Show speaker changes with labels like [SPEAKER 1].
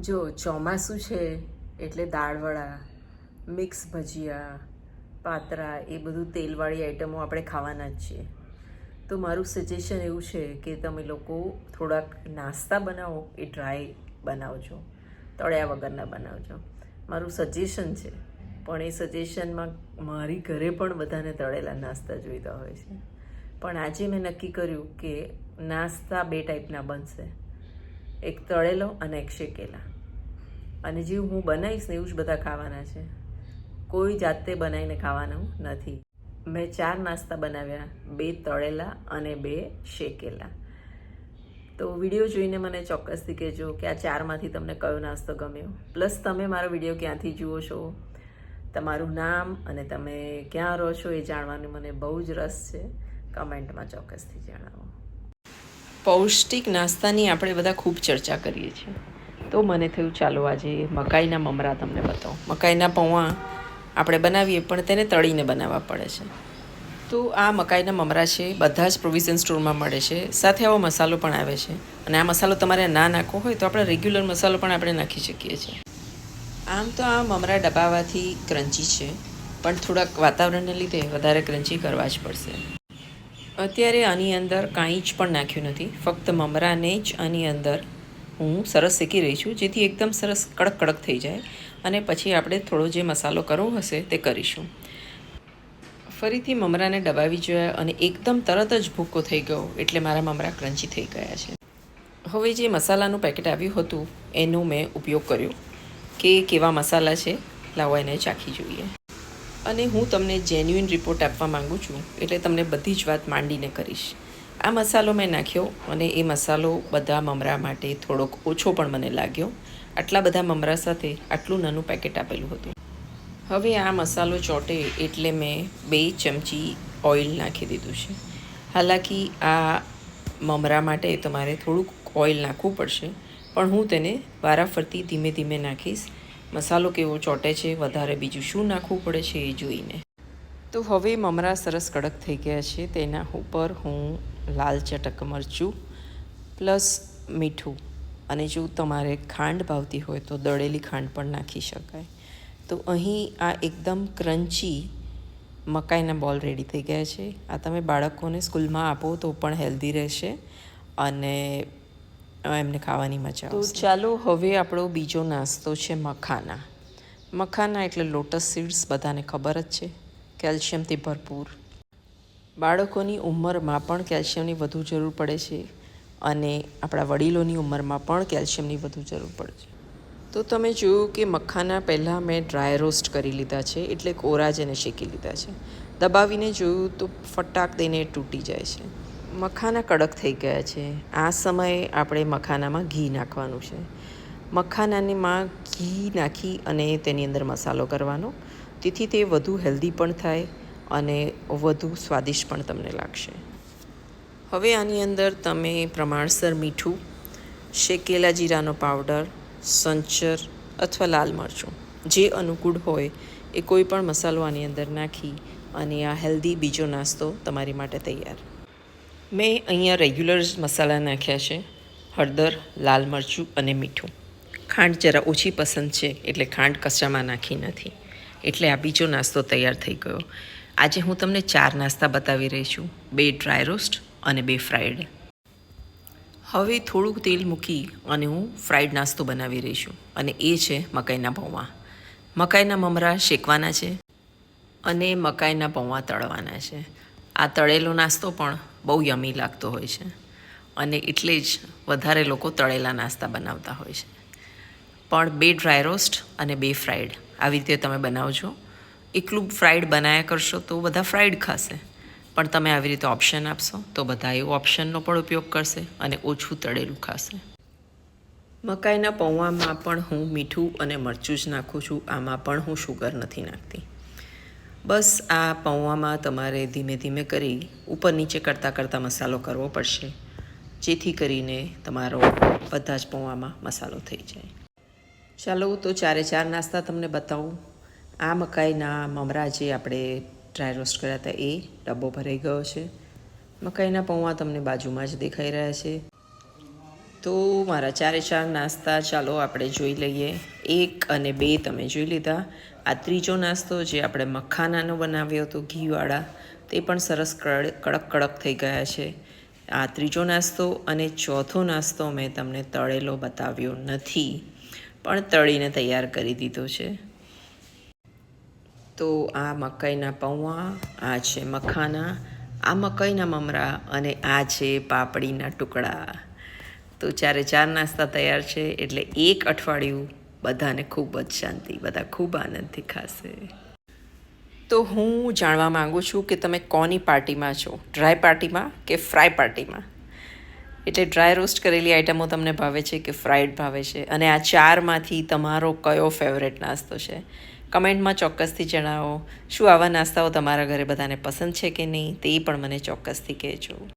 [SPEAKER 1] જો ચોમાસું છે એટલે દાળવડા, મિક્સ ભજીયા, પાતરા એ બધું તેલવાળી આઈટમો આપણે ખાવાના જ છીએ. તો મારું સજેશન એવું છે કે તમે લોકો થોડાક નાસ્તા બનાવો એ ડ્રાય બનાવજો, તળ્યા વગરના બનાવજો. મારું સજેશન છે, પણ એ સજેશનમાં મારી ઘરે પણ બધાને તળેલા નાસ્તા જોઈતા હોય છે. પણ આજે મેં નક્કી કર્યું કે નાસ્તા બે ટાઈપના બનશે. એક તળેલો અને એક શેકેલા. અને જેવું હું બનાવીશ ને એવું જ બધા ખાવાના છે. કોઈ જાતે બનાવીને ખાવાનું નથી. મેં ચાર નાસ્તા બનાવ્યા, બે તળેલા અને બે શેકેલા. તો વીડિયો જોઈને મને ચોક્કસથી કહેજો કે આ ચારમાંથી તમને કયો નાસ્તો ગમ્યો. પ્લસ તમે મારો વીડિયો ક્યાંથી જુઓ છો? તમારું નામ અને તમે ક્યાં રહો છો એ જાણવાનું મને બહુ જ રસ છે. કમેન્ટમાં ચોક્કસથી જણાવો. પૌષ્ટિક નાસ્તાની આપણે બધા ખૂબ ચર્ચા કરીએ છીએ. તો મને થયું, ચાલો આજે મકાઈના મમરા તમને બતાવું. મકાઈના પૌવા આપણે બનાવીએ, પણ તેને તળીને બનાવવા પડે છે. તો આ મકાઈના મમરા છે, બધા જ પ્રોવિઝન સ્ટોરમાં મળે છે. સાથે આવો મસાલો પણ આવે છે. અને આ મસાલો તમારે ના નાખવો હોય તો આપણે રેગ્યુલર મસાલો પણ આપણે નાખી શકીએ છીએ. આમ તો આ મમરા ડબાવાથી ક્રંચી છે, પણ થોડાક વાતાવરણને લીધે વધારે ક્રંચી કરવા જ પડશે. અત્યારે આની અંદર કાંઈ જ પણ નાખ્યું નથી. ફક્ત મમરાને જ આની અંદર હું સરસ શેકી રહી છું, જેથી એકદમ સરસ કડક કડક થઈ જાય અને પછી આપણે થોડો જે મસાલો કરવો હશે તે કરીશું. ફરીથી મમરાને દબાવી જોયા અને એકદમ તરત જ ભૂકો થઈ ગયો એટલે મારા મમરા ક્રંચી થઈ ગયા છે. હવે જે મસાલાનું પેકેટ આવ્યું હતું, એનો મેં ઉપયોગ કર્યો. કે કેવા મસાલા છે, લાવો એને ચાખી જોઈએ. અને હું તમને જેન્યુઇન રિપોર્ટ આપવા માંગુ છું, એટલે તમને બધી જ વાત માંડીને કરીશ. આ મસાલો મેં નાખ્યો અને એ મસાલો બધા મમરા માટે થોડોક ઓછો પણ મને લાગ્યો. આટલા બધા મમરા સાથે આટલું નાનું પેકેટ આપેલું હતું. હવે આ મસાલો ચોટે એટલે મેં બે ચમચી ઓઇલ નાખી દીધું છે. હાલાકી આ મમરા માટે તમારે થોડુંક ઓઇલ નાખવું પડશે, પણ હું તેને વારાફરતી ધીમે ધીમે નાખીશ. મસાલો કેવો ચોટે છે, વધારે બીજું શું નાખવું પડે છે એ જોઈને. તો હવે મમરા સરસ કડક થઈ ગયા છે, તેના ઉપર હું લાલ ચટક મરચું પ્લસ મીઠું. અને જો તમારે ખાંડ ભાવતી હોય તો દળેલી ખાંડ પણ નાખી શકાય. તો અહીં આ એકદમ ક્રન્ચી મકાઈના બોલ રેડી થઈ ગયા છે. આ તમે બાળકોને સ્કૂલમાં આપો તો પણ હેલ્ધી રહેશે. અને એમને ખાવાની મજા તો ચાલો હવે આપણો બીજો નાસ્તો છે મખાના. મખાના એટલે લોટસ સીડ્સ બધાને ખબર જ છે. કેલ્શિયમથી ભરપૂર. બાળકોની ઉંમરમાં પણ કેલ્શિયમની વધુ જરૂર પડે છે અને આપણા વડીલોની ઉંમરમાં પણ કેલ્શિયમની વધુ જરૂર પડે છે. તો તમે જોયું કે મખાના પહેલાં મેં ડ્રાય રોસ્ટ કરી લીધા છે એટલે કોરા જ એને શેકી લીધા છે. દબાવીને જોયું તો ફટાક દઈને તૂટી જાય છે. મખાના કડક થઈ ગયા છે. આ સમયે આપણે મખાનામાં ઘી નાખવાનું છે. મખાનામાં ઘી નાખી અને તેની અંદર મસાલો કરવાનો. તેથી તે વધુ હેલ્ધી પણ થાય અને વધુ સ્વાદિષ્ટ પણ તમને લાગશે. હવે આની અંદર તમે પ્રમાણસર મીઠું, શેકેલા જીરાનો પાવડર, સંચર અથવા લાલ મરચું, જે અનુકૂળ હોય એ કોઈ પણ મસાલો આની અંદર નાખી અને આ હેલ્ધી બીજો નાસ્તો તમારી માટે તૈયાર. મેં અહીંયા રેગ્યુલર મસાલા નાખ્યા છે. હળદર, લાલ મરચું અને મીઠું. ખાંડ જરા ઓછી પસંદ છે, એટલે ખાંડ કચામાં નાખી નથી. એટલે આ બીજો નાસ્તો તૈયાર થઈ ગયો. આજે હું તમને ચાર નાસ્તા બતાવી રહી છું. બે ડ્રાય રોસ્ટ અને બે ફ્રાઈડ હવે થોડુંક તેલ મૂકી અને હું ફ્રાઈડ નાસ્તો બનાવી રહી છું. અને એ છે મકાઈના પૌવા. મકાઈના મમરા શેકવાના છે અને મકાઈના પૌવા તળવાના છે. આ તળેલો નાસ્તો પણ બહુ યમી લાગતો હોય છે. અને એટલે જ વધારે લોકો તળેલા નાસ્તા બનાવતા હોય છે. પણ બે ડ્રાય રોસ્ટ અને બે ફ્રાઈડ આવી રીતે તમે બનાવજો. એકલું ફ્રાઈડ બનાવ્યા કરશો તો બધા ફ્રાઈડ ખાશે. પણ તમે આવી રીતે ઓપ્શન આપશો તો બધા એ ઓપ્શનનો પણ ઉપયોગ કરશે અને ઓછું તળેલું ખાશે. મકાઈના પૌવામાં પણ હું મીઠું અને મરચું જ નાખું છું. આમાં પણ હું શુગર નથી નાખતી. બસ આ પૌવામાં તમારે ધીમે ધીમે કરી ઉપર નીચે કરતાં કરતાં મસાલો કરવો પડશે. જેથી કરીને તમારો બધા જ પૌવામાં મસાલો થઈ જાય. ચાલો તો ચારે ચાર નાસ્તા તમને બતાવું. આ મકાઈના મમરા જે આપણે ડ્રાય રોસ્ટ કર્યા હતા એ ડબ્બો ભરાઈ ગયો છે. મકાઈના પૌવા તમને બાજુમાં જ દેખાઈ રહ્યા છે. તો મારા ચારે ચાર નાસ્તા, ચાલો આપણે જોઈ લઈએ. એક અને બે તમે જોઈ લીધા. આ ત્રીજો નાસ્તો જે આપણે મખાનાનો બનાવ્યો હતો ઘીવાળા, તે પણ સરસ કડ, કડક કડક થઈ ગયા છે. આ ત્રીજો નાસ્તો અને ચોથો નાસ્તો મેં તમને તળેલો બતાવ્યો નથી, પણ તળીને તૈયાર કરી દીધો છે. તો આ મકાઈના પૌવા, આ છે મખાના, આ મકાઈના મમરા અને આ છે પાપડીના ટુકડા. તો ચારે ચાર નાસ્તા તૈયાર છે, એટલે એક અઠવાડિયું બધાને ખૂબ જ શાંતિ, બધા ખૂબ આનંદથી ખાશે. તો હું જાણવા માગું છું કે તમે કોની પાર્ટીમાં છો? ડ્રાય પાર્ટીમાં કે ફ્રાય પાર્ટીમાં? એટલે ડ્રાય રોસ્ટ કરેલી આઈટમો તમને ભાવે છે કે ફ્રાઈડ ભાવે છે? અને આ ચારમાંથી તમારો કયો ફેવરેટ નાસ્તો છે? કમેન્ટમાં ચોક્કસથી જણાવો. શું આવા નાસ્તાઓ તમારા ઘરે બધાને પસંદ છે કે નહીં? તે પણ મને ચોક્કસથી કહેજો.